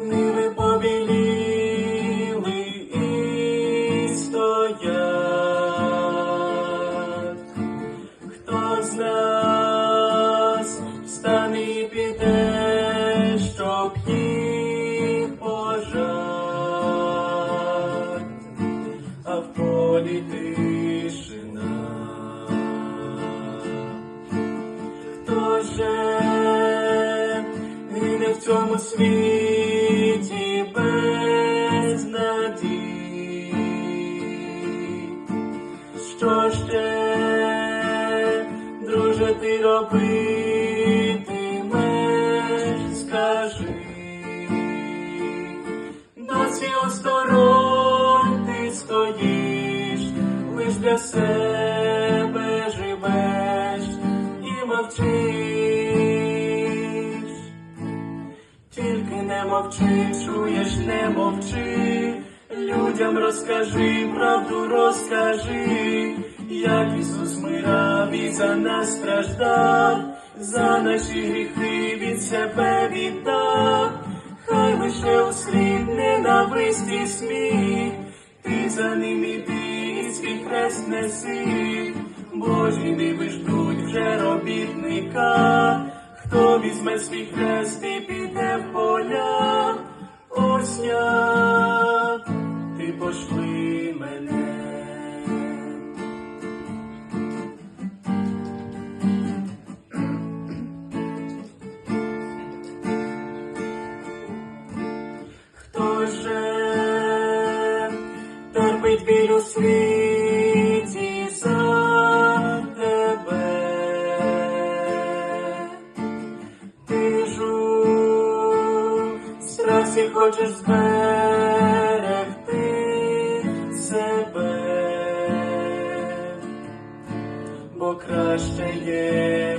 ниви побіліли і стоять. Хто з нас встане і піде, щоб їх пожать, а в полі тишина. Хто же цьому світі без надій? Що ще, друже, ти робитимеш, скажи, досі осторонь ти стоїш, лиш для себе живеш і мовчиш. Не мовчи, чуєш, не мовчи, людям розкажи, правду розкажи, як Ісус мирав і за нас страждав, за наші гріхи від себе віддав, хай лише у слід ненависті сміх, ти за ним іди і свій хрест неси, Божі ниви ждуть вже робітника. Хто візьме свій хрест і піде в поля, у світі за тебе? Ти ж страсі хочеш зберегти себе, бо краще є.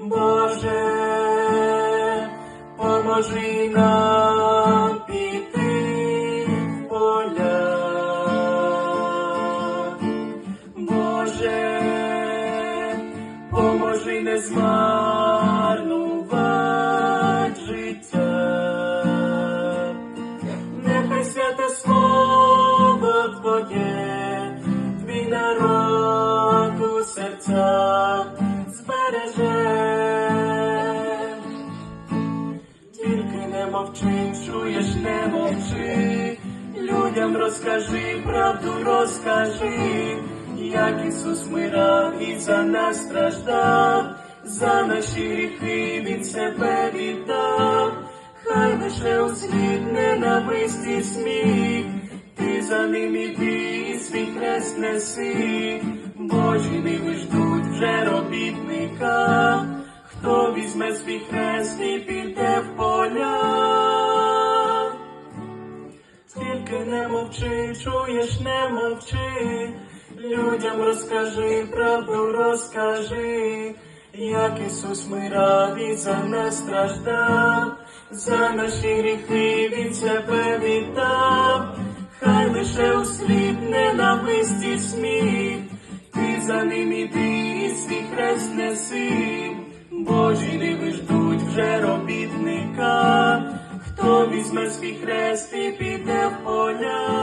Боже, поможи нам Боже, поможи не змарнувати життя. Нехай святе слово Твоє, твій народ у серцях збереже. Тільки не мовчи, чуєш, не мовчи, людям розкажи, правду розкажи, як Ісус мирав і за нас страждав, за наші гріхи від себе віддав, хай лише у слід ненависті сміх, ти за ним іди і свій хрест неси, Божі ниви ждуть вже робітника. Хто візьме свій хрест і піде в поля, тільки не мовчи, чуєш, не мовчи, людям розкажи, правду розкажи, як Ісус мирав і за нас страждав, за наші гріхи від себе віддав, хай лише у слід ненависті сміх, ти за ним іди і свій хрест неси. Божі ниви ждуть вже робітника, хто візьме свій хрест і піде в поля,